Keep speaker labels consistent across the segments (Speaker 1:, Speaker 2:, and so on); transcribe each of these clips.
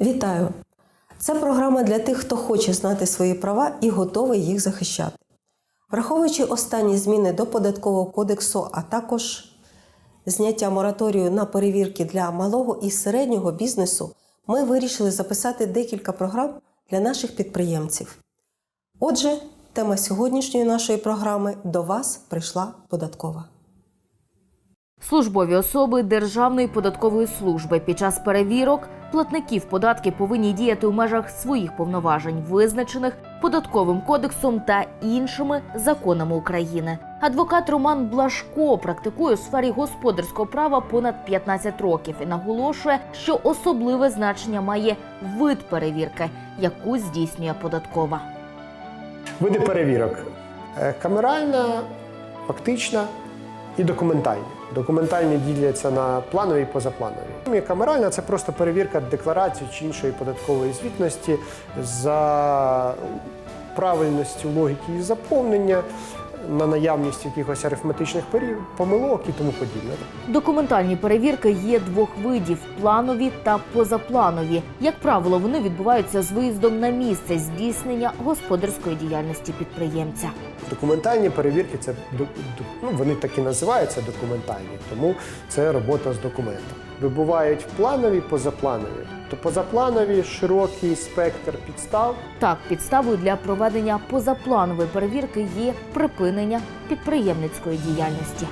Speaker 1: Вітаю! Це програма для тих, хто хоче знати свої права і готовий їх захищати. Враховуючи останні зміни до податкового кодексу, а також зняття мораторію на перевірки для малого і середнього бізнесу, ми вирішили записати декілька програм для наших підприємців. Отже, тема сьогоднішньої нашої програми до вас прийшла податкова.
Speaker 2: Службові особи Державної податкової служби під час перевірок платників податки повинні діяти у межах своїх повноважень, визначених податковим кодексом та іншими законами України. Адвокат Роман Блашко практикує у сфері господарського права понад 15 років і наголошує, що особливе значення має вид перевірки, яку здійснює податкова.
Speaker 3: Види перевірок: Е, камеральна, фактична і документальна. Документальні діляться на планові і позапланові. Камеральна це просто перевірка декларації чи іншої податкової звітності за правильністю логіки і заповнення, на наявність якихось арифметичних помилок і тому подібне.
Speaker 2: Документальні перевірки є двох видів: планові та позапланові. Як правило, вони відбуваються з виїздом на місце здійснення господарської діяльності підприємця.
Speaker 3: Документальні перевірки це ну, вони так і називаються документальні, тому це робота з документом. Вибувають планові, позапланові. То позапланові широкий спектр підстав.
Speaker 2: Так, підставою для проведення позапланової перевірки є припинення підприємницької діяльності.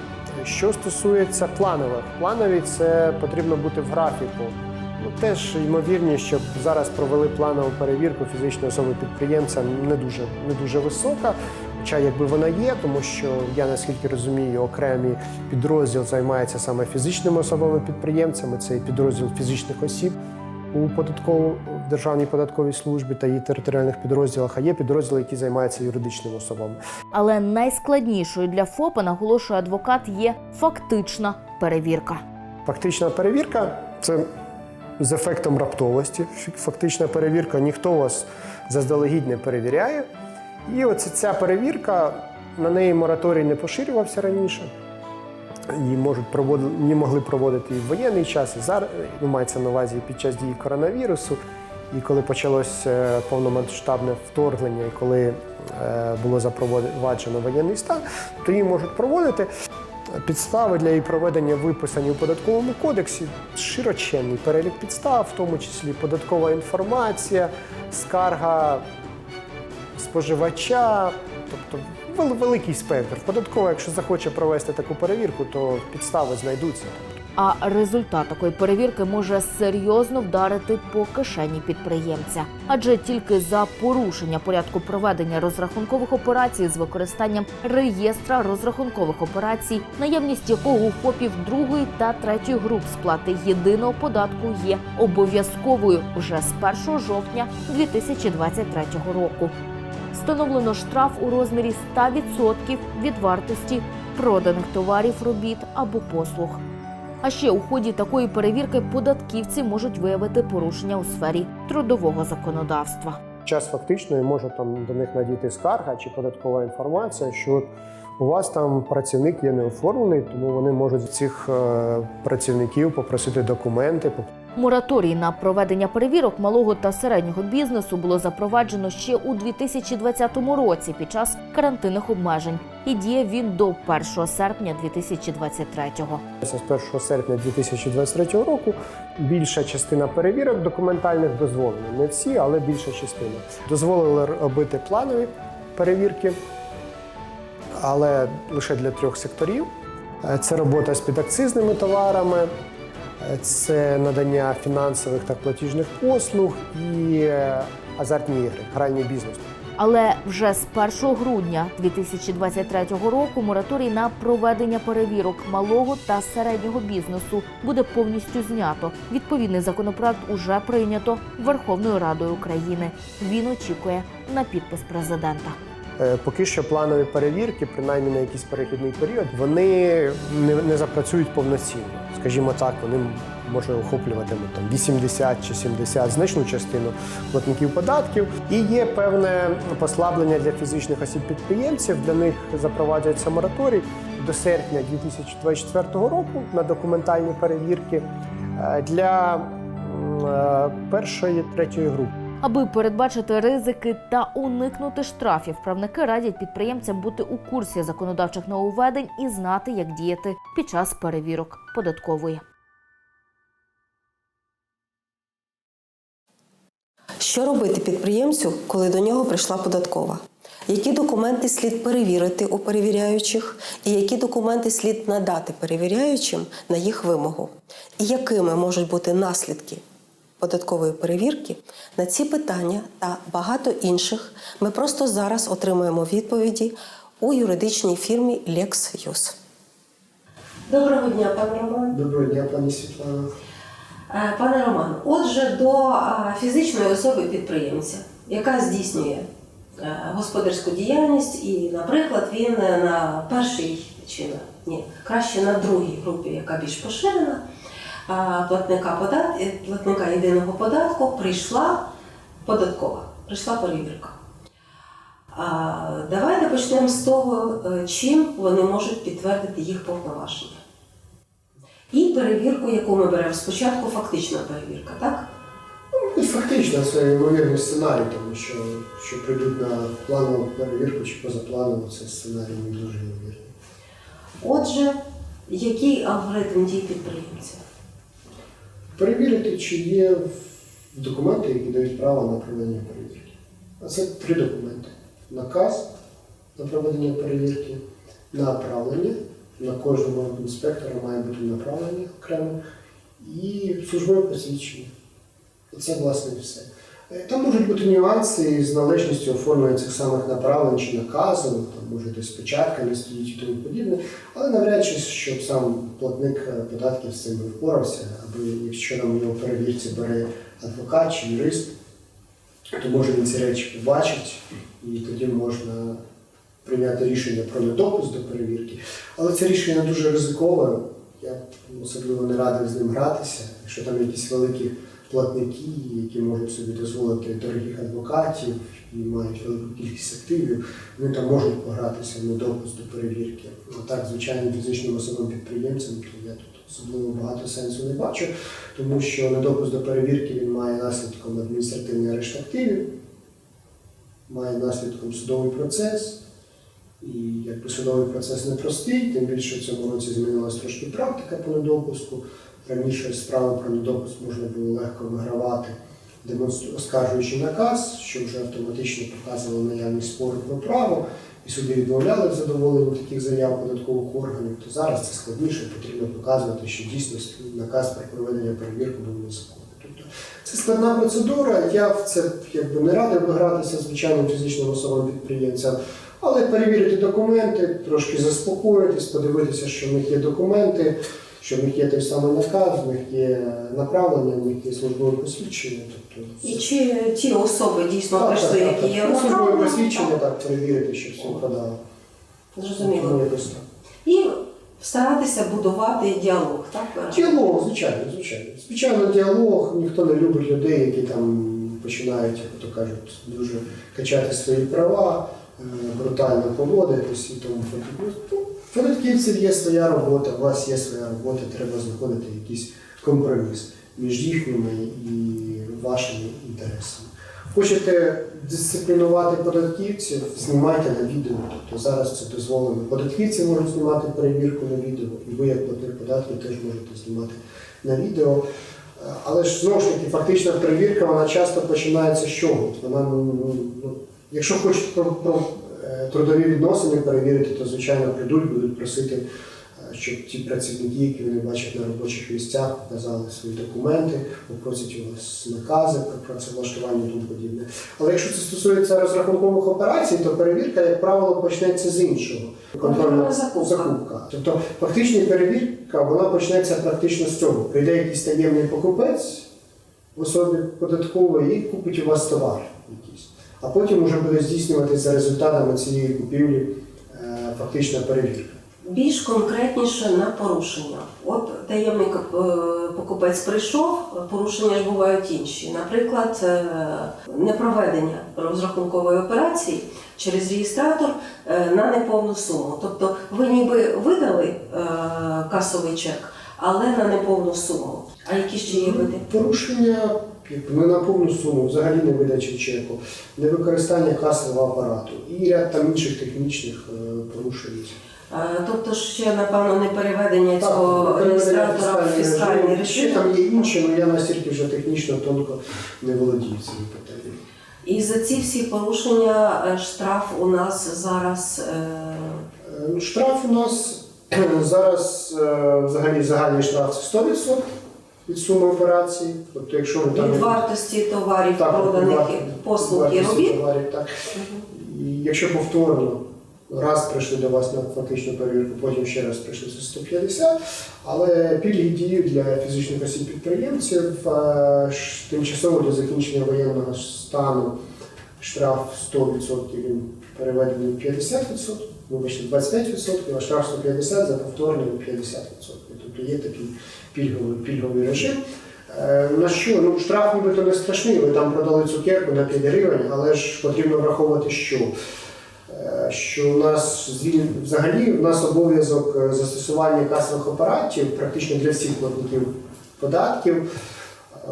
Speaker 3: Що стосується планових, планові це потрібно бути в графіку. Ну, теж ймовірність, щоб зараз провели планову перевірку фізичної особи підприємця не дуже, не дуже висока. Хоча якби вона є, тому що я наскільки розумію, окремий підрозділ займається саме фізичними особами підприємцями. Це і підрозділ фізичних осіб у податково державній податковій службі та її територіальних підрозділах. А є підрозділи, які займаються юридичними особами.
Speaker 2: Але найскладнішою для ФОПа, наголошує адвокат, є фактична перевірка.
Speaker 3: Фактична перевірка це з ефектом раптовості. Фактична перевірка ніхто вас заздалегідь не перевіряє. І оце ця перевірка, на неї мораторій не поширювався раніше. Її можуть проводити, її могли проводити і в воєнний час, і зараз ну, мається на увазі під час дії коронавірусу. І коли почалось е, повномасштабне вторгнення, і коли е, було запроваджено воєнний стан, то її можуть проводити. Підстави для її проведення виписані у податковому кодексі. Широченний перелік підстав, в тому числі податкова інформація, скарга споживача, тобто великий спектр. Податкова, якщо захоче провести таку перевірку, то підстави знайдуться.
Speaker 2: А результат такої перевірки може серйозно вдарити по кишені підприємця, адже тільки за порушення порядку проведення розрахункових операцій з використанням реєстра розрахункових операцій, наявність якого у ФОПів другої та третьої груп сплати єдиного податку є обов'язковою вже з 1 жовтня 2023 року. Встановлено штраф у розмірі 100% від вартості проданих товарів, робіт або послуг. А ще у ході такої перевірки податківці можуть виявити порушення у сфері трудового законодавства.
Speaker 3: Час фактичної може там до них надійти скарга чи податкова інформація, що у вас там працівник є неоформлений, тому вони можуть цих е, працівників попросити документи,
Speaker 2: Мораторій на проведення перевірок малого та середнього бізнесу було запроваджено ще у 2020 році під час карантинних обмежень, і діє він до 1 серпня 2023-го.
Speaker 3: З 1 серпня 2023 року більша частина перевірок документальних дозволена. Не всі, але більша частина. Дозволили робити планові перевірки, але лише для трьох секторів. Е, Це робота з підакцизними товарами, це надання фінансових та платіжних послуг і е, азартні ігри, гральний бізнес.
Speaker 2: Але вже з 1 грудня 2023 року мораторій на проведення перевірок малого та середнього бізнесу буде повністю знято. Відповідний законопроект уже прийнято Верховною Радою України. Він очікує на підпис президента.
Speaker 3: Е, Поки що планові перевірки, принаймні на якийсь перехідний період, вони не, не запрацюють повноцінно. Скажімо так, вони може охоплюватиме там 80 чи 70 значну частину платників податків. І є певне послаблення для фізичних осіб-підприємців. Для них запроваджується мораторій до серпня 2024 року на документальні перевірки е, для е, першої третьої групи.
Speaker 2: Аби передбачити ризики та уникнути штрафів, правники радять підприємцям бути у курсі законодавчих нововведень і знати, як діяти під час перевірок податкової.
Speaker 1: Що робити підприємцю, коли до нього прийшла податкова? Які документи слід перевірити у перевіряючих, і які документи слід надати перевіряючим на їх вимогу? І якими можуть бути наслідки податкової перевірки? На ці питання та багато інших ми просто зараз отримаємо відповіді у юридичній фірмі LexUs. Доброго дня, пане Роман.
Speaker 3: Доброго дня, пані Світлана.
Speaker 1: Е, Пане Роман, отже, до е, фізичної особи підприємця, яка здійснює е, господарську діяльність, і, наприклад, він на першій чи на ні, краще на другій групі, яка більш поширена, платника подат... е, платника єдиного податку прийшла податкова, прийшла перевірка. Давайте почнемо з того, е, чим вони можуть підтвердити їх повноваження. І перевірку, яку ми беремо спочатку, фактична перевірка, так?
Speaker 3: І фактично це ймовірний сценарій, тому що, що прийдуть на планову перевірку чи позапланову, це сценарій не дуже ймовірний.
Speaker 1: Отже, який алгоритм дій підприємця?
Speaker 3: Перевірити, чи є документи, які дають право на проведення перевірки. А це три документи: наказ на проведення перевірки, направлення. На кожного інспектора має бути направлення окремо і службове посвідчення. І це власне все. Е, Там можуть бути нюанси з належністю оформлення цих самих направлень чи наказу, там може десь печатка не стоїть і тому подібне, але навряд чи щоб сам платник е, податків з цим впорався, аби якщо нам його перевірці бере адвокат чи юрист, то може він ці речі побачить, і тоді можна прийняти рішення про недопуск до перевірки. Але це рішення дуже ризикове. Я особливо не радив з ним гратися, якщо там якісь великі платники, які можуть собі дозволити дорогих адвокатів і мають велику кількість активів, вони там можуть погратися в недопуск до перевірки. А так, звичайним фізичним особам підприємцям, то я тут особливо багато сенсу не бачу, тому що недопуск до перевірки він має наслідком адміністративний арешт активів, має наслідком судовий процес. І якби судовий процес непростий, тим більше в цьому році змінилась трошки практика по недопуску. Раніше справи про недопуск можна було легко вигравати, демонстру- оскаржуючи наказ, що вже автоматично показувало наявність спору про право, і суди відмовляли в задоволенні таких заяв податкових органів, то зараз це складніше, потрібно показувати, що дійсно наказ про проведення перевірки був. Тобто це складна процедура. Я в це якби не радив би гратися звичайним фізичним особам підприємцям. Але перевірити документи, трошки заспокоїтись, подивитися, що в них є документи, що в них є той самий наказ, в них є направлення, в них є службове посвідчення. Тобто,
Speaker 1: І чи ті особи дійсно
Speaker 3: Так,
Speaker 1: прийшли,
Speaker 3: так, так,
Speaker 1: які є
Speaker 3: так. Ну, службове
Speaker 1: направлені?
Speaker 3: посвідчення, так, перевірити, що все подало.
Speaker 1: Зрозуміло.
Speaker 3: Тому якось так.
Speaker 1: І старатися будувати діалог, так?
Speaker 3: Діалог, звичайно, звичайно. Звичайно, діалог, ніхто не любить людей, які там починають, як то кажуть, дуже качати свої права, е, брутально поводитись і тому подібне. Ну, податківців є своя робота, у вас є своя робота, треба знаходити якийсь компроміс між їхніми і вашими інтересами. Хочете дисциплінувати податківців, знімайте на відео. Тобто зараз це дозволено. Податківці можуть знімати перевірку на відео, і ви, як платник податків, теж можете знімати на відео. Але ж знову ж таки, фактична перевірка вона часто починається з чого? Вона, ну, ну, ну, якщо хочуть про, про е, трудові відносини перевірити, то звичайно прийдуть, будуть просити, е, щоб ті працівники, які вони бачать на робочих місцях, показали свої документи, попросять у вас накази про працевлаштування і тому подібне. Але якщо це стосується розрахункових операцій, то перевірка, як правило, почнеться з іншого.
Speaker 1: Контрольна закупка.
Speaker 3: закупка. Тобто фактична перевірка вона почнеться практично з цього. Прийде якийсь таємний покупець в особі податкової і купить у вас товар якийсь. А потім вже буде здійснюватися за результатами цієї купівлі е, фактична перевірка.
Speaker 1: Більш конкретніше на порушення. От таємний е, покупець прийшов, порушення ж бувають інші. Наприклад, е, непроведення розрахункової операції через реєстратор на неповну суму. Тобто ви ніби видали касовий чек, але на неповну суму. А які ще є види?
Speaker 3: Порушення не на повну суму, взагалі не видачі чеку, невикористання касового апарату і ряд там інших технічних е, порушень.
Speaker 1: Е, Тобто ще, напевно, не переведення
Speaker 3: Так,
Speaker 1: цього реєстратора в фіскальний
Speaker 3: режим. Ще там є інші, але я настільки вже технічно тонко не володію цими питаннями.
Speaker 1: І за ці всі порушення е, штраф у нас зараз
Speaker 3: Штраф у нас зараз взагалі загальний штраф це 100% від суми операції. Тобто, якщо ви там
Speaker 1: від вартості товарів,
Speaker 3: Так,
Speaker 1: проданих послуг і робіт.
Speaker 3: товарів, так. І якщо повторно раз прийшли до вас на фактичну перевірку, потім ще раз прийшли за 150, але пільги діють для фізичних осіб підприємців. е, Тимчасово до закінчення воєнного стану штраф 100% він переведений в 50%, вибачте, 25%, а штраф 150 за повторне 50%. Тобто є такий пільговий, пільговий режим. Е, На що? Ну, штраф нібито не страшний, ви там продали цукерку на 5 гривень, але ж потрібно враховувати, що, Е, що у нас взагалі у нас обов'язок е, застосування касових апаратів практично для всіх платників податків.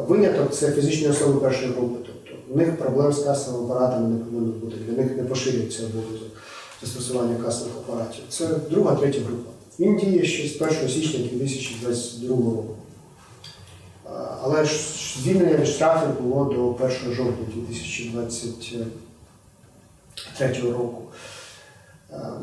Speaker 3: Виняток це фізичні особи першої групи. Тобто в них проблем з касовими апаратами не повинно бути. Для них не поширюється обов'язок застосування касових апаратів. Це друга, третя група. Він діє ще з 1 січня 2022 року. Але ж звільнення штрафів було до 1 жовтня 2023 року.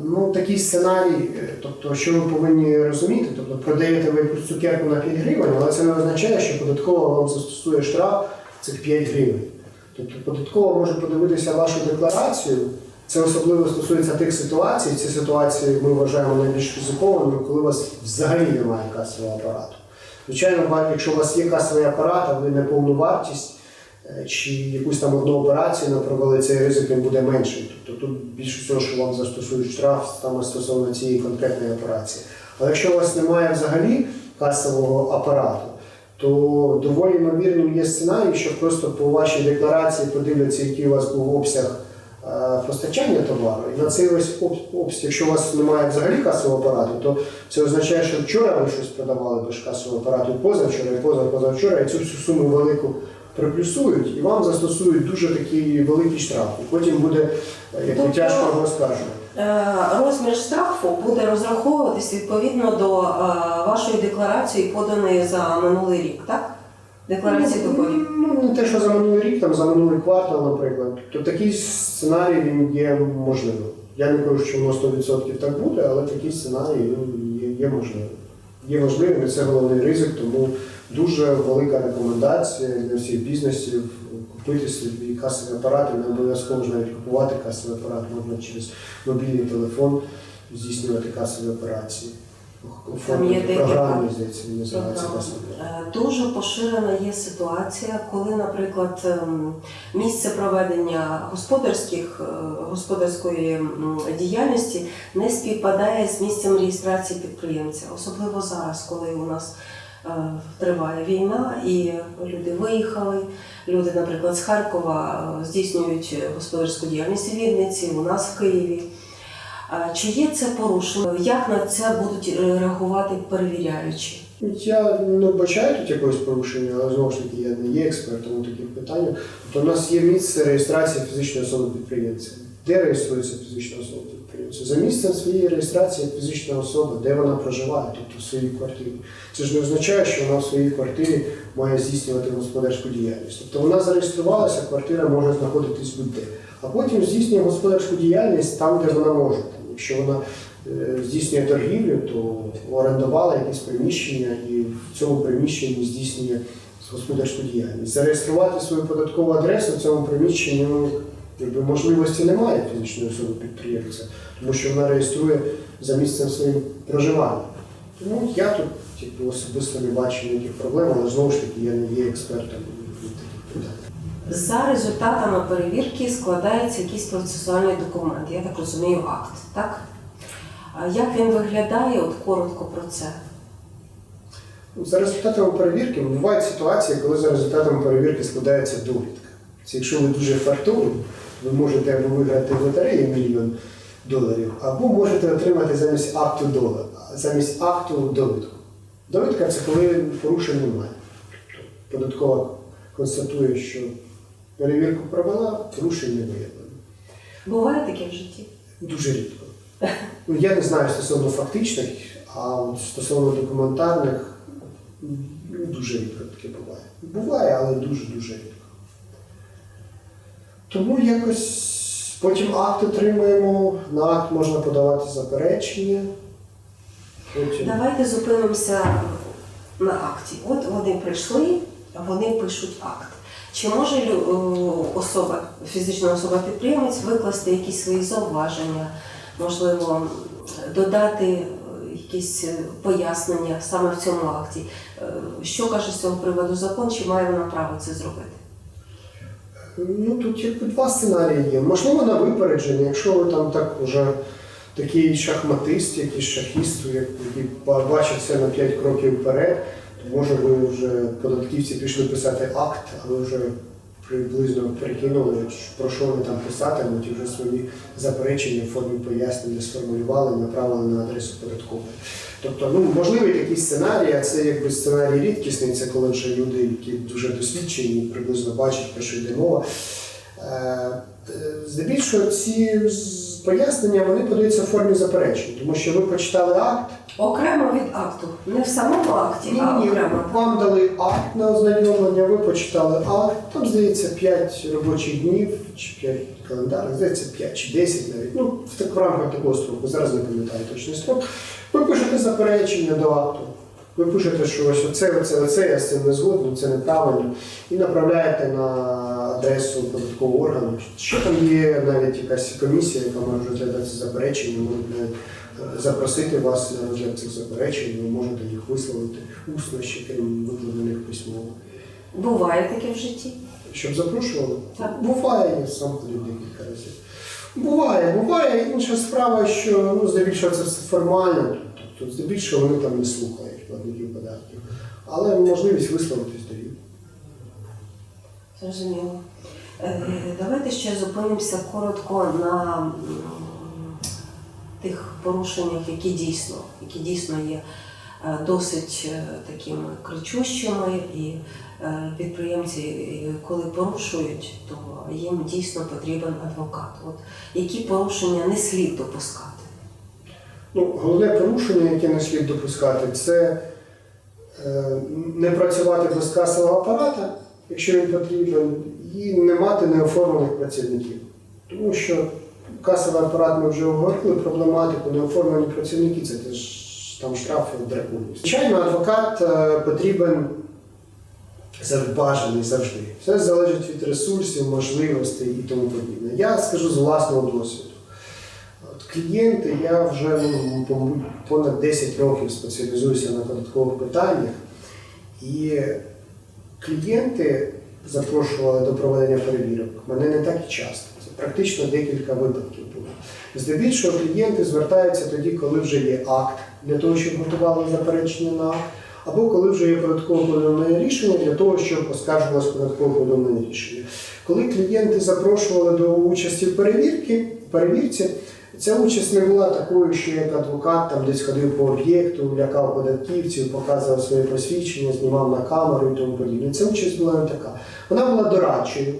Speaker 3: Ну, такий сценарій, е, тобто, що ви повинні розуміти, тобто продаєте ви цукерку на 5 гривень, але це не означає, що податкова вам застосує штраф цих 5 гривень. Тобто податкова може подивитися вашу декларацію. Це особливо стосується тих ситуацій. Ці ситуації ми вважаємо найбільш ризикованими, коли у вас взагалі немає касового апарату. Звичайно, якщо у вас є касовий апарат, а ви не повну вартість е, чи якусь там одну операцію не провели, цей ризик він буде менший. Тобто тут більше всього, що вам застосують штраф саме стосовно цієї конкретної операції. Але якщо у вас немає взагалі касового апарату, то доволі ймовірним є сценарій, що просто по вашій декларації подивляться, який у вас був обсяг постачання товару. І на цей весь об- обсяг, якщо у вас немає взагалі касового апарату, то це означає, що вчора ви щось продавали без касового апарату, позавчора, і поза позавчора, і цю всю суму велику приплюсують, і вам застосують дуже такий великий штраф. І потім буде, е, як
Speaker 1: Тобто-
Speaker 3: тяжко розкажете.
Speaker 1: Е, Розмір штрафу буде розраховуватись відповідно до е, вашої декларації, поданої за минулий рік, так? Декларації доходів.
Speaker 3: Ну, не те, що за минулий рік, там за минулий квартал, наприклад. То такий сценарій він є можливим. Я не кажу, що воно 100% так буде, але такий сценарій він є, є можливим. Є можливим, і це головний ризик, тому дуже велика рекомендація для всіх бізнесів купити собі касові апарати. Не обов'язково ж навіть купувати касовий апарат, можна через мобільний телефон здійснювати касові операції.
Speaker 1: Там є декілька
Speaker 3: здається, він називається
Speaker 1: Програм.
Speaker 3: касовий апарат.
Speaker 1: Е, Дуже поширена є ситуація, коли, наприклад, ем, місце проведення господарських е, господарської діяльності не співпадає з місцем реєстрації підприємця, особливо зараз, коли у нас е, триває війна, і люди виїхали. Люди, наприклад, з Харкова здійснюють господарську діяльність у Вінниці, у нас в Києві. Чи є це порушення? Як на це будуть е, реагувати перевіряючі?
Speaker 3: Я не вбачаю тут якогось порушення, але знову ж таки я не є експертом у таких питаннях. Тобто у нас є місце реєстрації фізичної особи підприємця. Де реєструється фізична особа підприємця? За місцем своєї реєстрації фізична особа, де вона проживає, тобто в своїй квартирі. Це ж не означає, що вона в своїй квартирі має здійснювати господарську діяльність. Тобто вона зареєструвалася, квартира може знаходитись будь-де. А потім здійснює господарську діяльність там, де вона може. Якщо вона е, здійснює торгівлю, то орендувала якесь приміщення і в цьому приміщенні здійснює господарську діяльність. Зареєструвати свою податкову адресу в цьому приміщенні ну, якби, можливості немає фізичної особи підприємця, тому що вона реєструє за місцем своїм проживання. Тому я тут якби, особисто не бачу ніяких проблем, але знову ж таки я не є експертом.
Speaker 1: За результатами перевірки складається якийсь процесуальний документ, я так розумію, акт. Так? Як він виглядає? От коротко про це.
Speaker 3: Ну, За результатами перевірки бувають ситуації, коли за результатами перевірки складається довідка. Це якщо ви дуже фартові, ви можете або виграти в лотереї мільйон доларів, або можете отримати замість акту долар, замість акту довідку. Довідка це коли порушень немає. Тобто податкова констатує, що перевірку провела, порушень не виявлено.
Speaker 1: Буває таке в житті?
Speaker 3: Дуже рідко. Ну, я не знаю стосовно фактичних, а от стосовно документарних ну, дуже рідко таке буває. Буває, але дуже-дуже рідко. Тому якось потім акт отримуємо, на акт можна подавати заперечення. Потім...
Speaker 1: Давайте зупинимося на акті. От вони прийшли, вони пишуть акт. Чи може е, особа, фізична особа підприємець викласти якісь свої зауваження, можливо, додати е, якісь е, пояснення саме в цьому акті? Що каже з цього приводу закон, чи має вона право це зробити?
Speaker 3: Ну тут якби два сценарії є. Можливо, на випередження, якщо ви там так вже такий шахматист, якийсь шахіст, який ба- бачить все на 5 кроків вперед, може ви вже податківці пішли писати акт, а ви вже приблизно прикинули, про що вони там писатимуть, і вже свої заперечення в формі пояснення сформулювали направили на адресу податкової. Тобто, ну можливий такий сценарій, а це якби сценарій рідкісний, це коли вже люди, які дуже досвідчені, приблизно бачать, про що йде мова. Е, е, Здебільшого ці пояснення вони подаються в формі заперечень, тому що ви почитали акт,
Speaker 1: Окремо від акту, не в самому акті, а
Speaker 3: ні, ні,
Speaker 1: окремо.
Speaker 3: вам дали акт на ознайомлення, ви почитали акт, там здається 5 робочих днів чи 5 календарних, здається 5 чи 10 навіть. Ну, в, так, в рамках такого строку, зараз не пам'ятаю точний строк. Ви пишете заперечення до акту. Ви пишете, що ось оце, оце, оце, я з цим не згоден, це неправильно, і направляєте на адресу податкового органу. Ще там є навіть якась комісія, яка може розглядати ці заперечення, навіть е, запросити вас на розгляд цих заперечень, ви можете їх висловити усно, ще крім викладених письмово.
Speaker 1: Буває таке в житті.
Speaker 3: Щоб запрошували?
Speaker 1: Так.
Speaker 3: Буває, я сам ходив декілька разів. Буває, буває. Інша справа, що ну, здебільшого це все формально, тобто здебільшого вони там не слухають. Але можливість висловитись дають.
Speaker 1: Зрозуміло. Е, Давайте ще зупинимося коротко на тих порушеннях, які дійсно, які дійсно є е, досить е, такими кричущими, і підприємці, коли порушують, то їм дійсно потрібен адвокат. От які порушення не слід допускати?
Speaker 3: Ну, головне порушення, яке не слід допускати, це не працювати без касового апарата, якщо він потрібен, і не мати неоформлених працівників. Тому що касовий апарат ми вже говорили, проблематику, неоформлені працівники це теж там штрафи драконів. Звичайно, адвокат е, потрібен бажаний завжди. Все залежить від ресурсів, можливостей і тому подібне. Я скажу з власного досвіду. От клієнти, я вже ну, понад 10 років спеціалізуюся на податкових питаннях, і клієнти запрошували до проведення перевірок. Мене не так і часто. Це практично декілька випадків було. Здебільшого клієнти звертаються тоді, коли вже є акт для того, щоб готували заперечення на акт, або коли вже є податкове повідомлене рішення для того, щоб оскаржувалось податкове повідомлене рішення. Коли клієнти запрошували до участі в перевірці, ця участь не була такою, що як адвокат там десь ходив по об'єкту, лякав податківців, показував своє посвідчення, знімав на камеру і тому подібне. Ця участь була не така. Вона була дорадчою.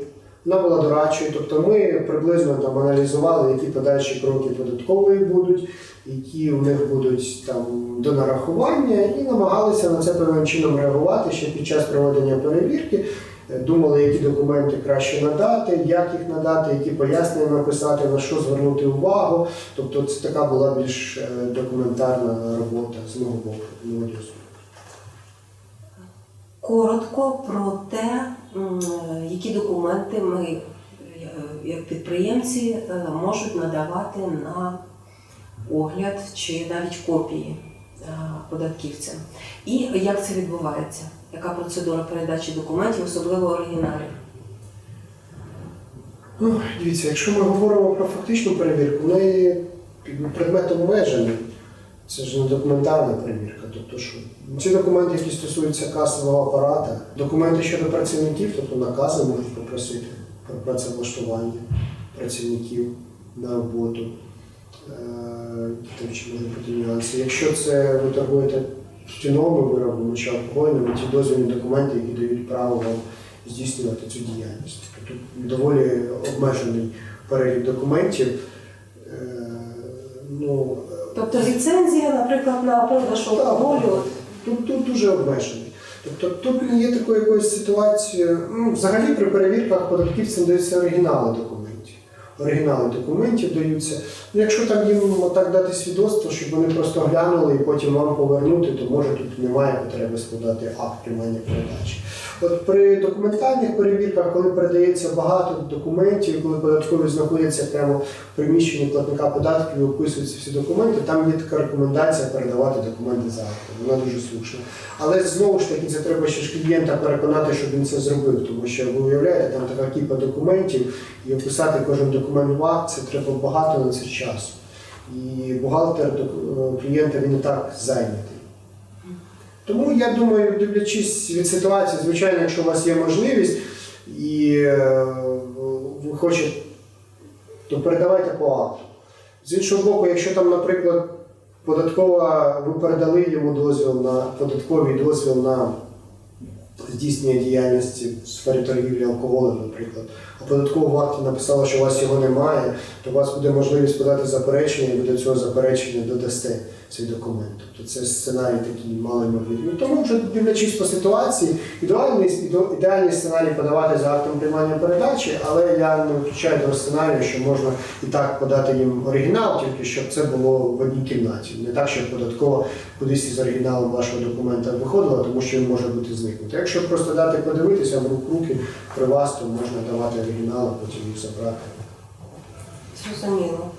Speaker 3: Вона була дорадчою, тобто ми приблизно там аналізували, які подальші кроки податкової будуть, які у них будуть там до нарахування, і намагалися на це певним чином реагувати ще під час проведення перевірки. Е, Думали, які документи краще надати, як їх надати, які пояснення написати, на що звернути увагу. Тобто це така була більш е, документарна робота з мого боку. мого.
Speaker 1: Коротко про те, які документи ми, е, як підприємці, е, можуть надавати на огляд чи навіть копії е, податківцям. І як це відбувається? Яка процедура передачі документів, особливо оригіналів?
Speaker 3: Ну, дивіться, якщо ми говоримо про фактичну перевірку, в неї під предметом обмежений. Це ж не документальна перевірка. Тобто, що ці документи, які стосуються касового апарата, документи щодо працівників, тобто накази можуть попросити про працевлаштування працівників на роботу. Е, Там ще можуть бути нюанси. Якщо це ви торгуєте тютюновими виробами чи алкогольними, ті дозвільні документи, які дають право вам здійснювати цю діяльність. Тобто Тут доволі обмежений перелік документів. Е, Ну,
Speaker 1: Тобто ліцензія, наприклад, на продаж алкоголю.
Speaker 3: Тут, тут дуже обмежений. Тобто тут не є такої якоїсь ситуації. Ну, взагалі при перевірках податківцям даються оригінали документів. Оригінали документів даються. Ну, якщо там їм так дати свідоцтво, щоб вони просто глянули і потім вам повернути, то може тут немає потреби складати акт приймання передачі. От при документальних перевірках, коли передається багато документів, коли податкові знаходяться прямо в приміщенні платника податків і описуються всі документи, там є така рекомендація передавати документи за актом. Вона дуже слушна. Але знову ж таки, це треба ще ж клієнта переконати, щоб він це зробив, тому що ви уявляєте, там така кіпа документів, і описати кожен документ в це треба багато на це часу. І бухгалтер док- е, клієнта він і так зайнятий. Тому я думаю, дивлячись від ситуації, звичайно, якщо у вас є можливість і е, ви хочете, то передавайте по акту. З іншого боку, якщо там, наприклад, податкова, ви передали йому дозвіл на податковий дозвіл на здійснення діяльності в сфері торгівлі алкоголем, наприклад, а податкова варта написала, що у вас його немає, то у вас буде можливість подати заперечення, і ви до цього заперечення додасте цей документ. Тобто це сценарій такий малоймовірний. Ну, Тому вже дивлячись по ситуації, ідеальний, ідеальний сценарій подавати за актом приймання передачі, але я не виключаю того сценарію, що можна і так подати їм оригінал, тільки щоб це було в одній кімнаті. Не так, щоб податково кудись із оригіналом вашого документа виходила, тому що він може бути зникнути. Якщо просто дати подивитися в рук руки при вас, то можна давати оригінал, а потім їх забрати.
Speaker 1: Зрозуміло.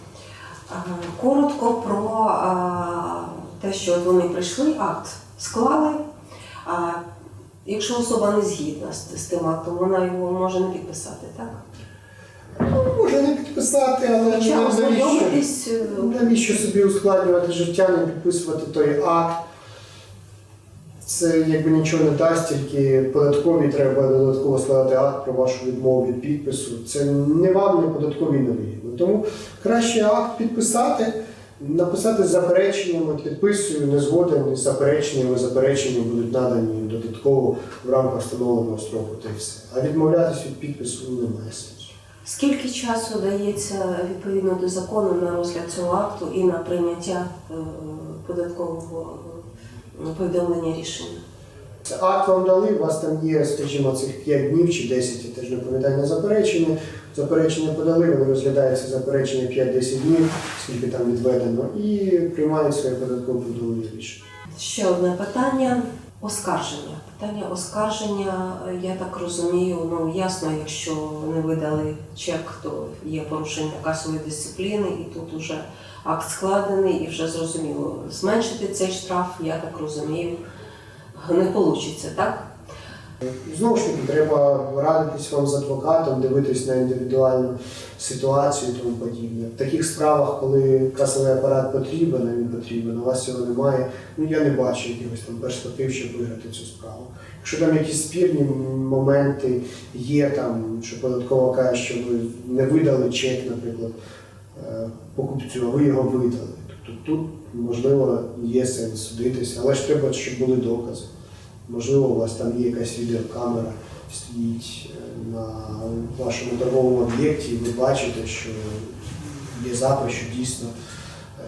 Speaker 1: А, Коротко про те, що вони прийшли, акт склали. А якщо особа не згідна з, тим актом, вона його може не підписати, так?
Speaker 3: Може не підписати, але
Speaker 1: Хоча
Speaker 3: навіщо?
Speaker 1: е,
Speaker 3: Навіщо собі ускладнювати життя, не підписувати той акт? Це якби нічого не дасть, тільки податкові треба додатково складати акт про вашу відмову від підпису. Це не вам, не податкові не. Тому краще акт підписати, написати запереченнями, підписую, не згоден, з запереченнями, заперечення будуть надані додатково в рамках встановленого строку та й все. А відмовлятися від підпису немає сенсу.
Speaker 1: Скільки часу дається відповідно до закону на розгляд цього акту і на прийняття е, податкового е, повідомлення рішення?
Speaker 3: Це Акт вам дали, у вас там є, скажімо, цих 5 днів чи 10, я теж не пам'ятаю на заперечення. Заперечення подали, вони розглядаються заперечення 5-10 днів, скільки там відведено, і приймають своє податкове повідомлення рішення.
Speaker 1: Ще одне питання оскарження. Питання оскарження, я так розумію, ну ясно, якщо не видали чек, то є порушення касової дисципліни, і тут вже акт складений, і вже зрозуміло, зменшити цей штраф, я так розумію, не вийде, так?
Speaker 3: Знову ж таки, треба радитись вам з адвокатом, дивитись на індивідуальну ситуацію і тому подібне. В таких справах, коли касовий апарат потрібен, а він потрібен, у вас цього немає. Ну я не бачу якихось там перспектив, щоб виграти цю справу. Якщо там якісь спірні моменти є, там що податкова каже, що ви не видали чек, наприклад, покупцю, а ви його видали. Тобто тут можливо є сенс судитися, але ж треба, щоб були докази. Можливо, у вас там є якась відеокамера, стоїть е, на вашому торговому об'єкті, і ви бачите, що є запис, що дійсно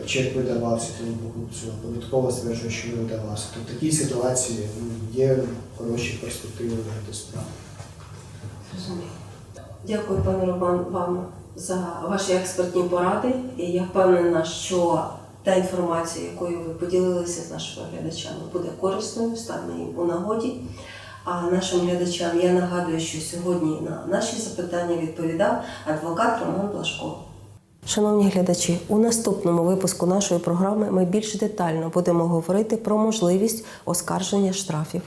Speaker 3: е, чек видавався тому покупцю, а податково стверджує, що не видавався. То в такій ситуації ну, є хороші перспективи виграти справу.
Speaker 1: Дякую, пане Роман, вам за ваші експертні поради. І я впевнена, що та інформація, якою ви поділилися з нашими глядачами, буде корисною, стане їм у нагоді. А нашим глядачам я нагадую, що сьогодні на наші запитання відповідав адвокат Роман Блашко. Шановні глядачі, у наступному випуску нашої програми ми більш детально будемо говорити про можливість оскарження штрафів.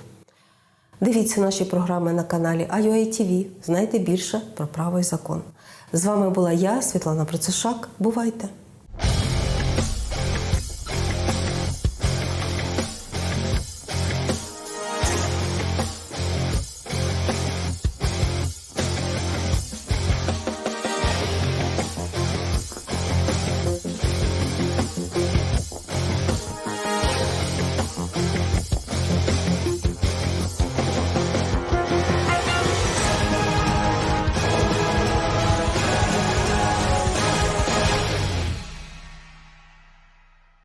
Speaker 1: Дивіться наші програми на каналі IUA TV. Знайте більше про право і закон. З вами була я, Світлана Процешак. Бувайте!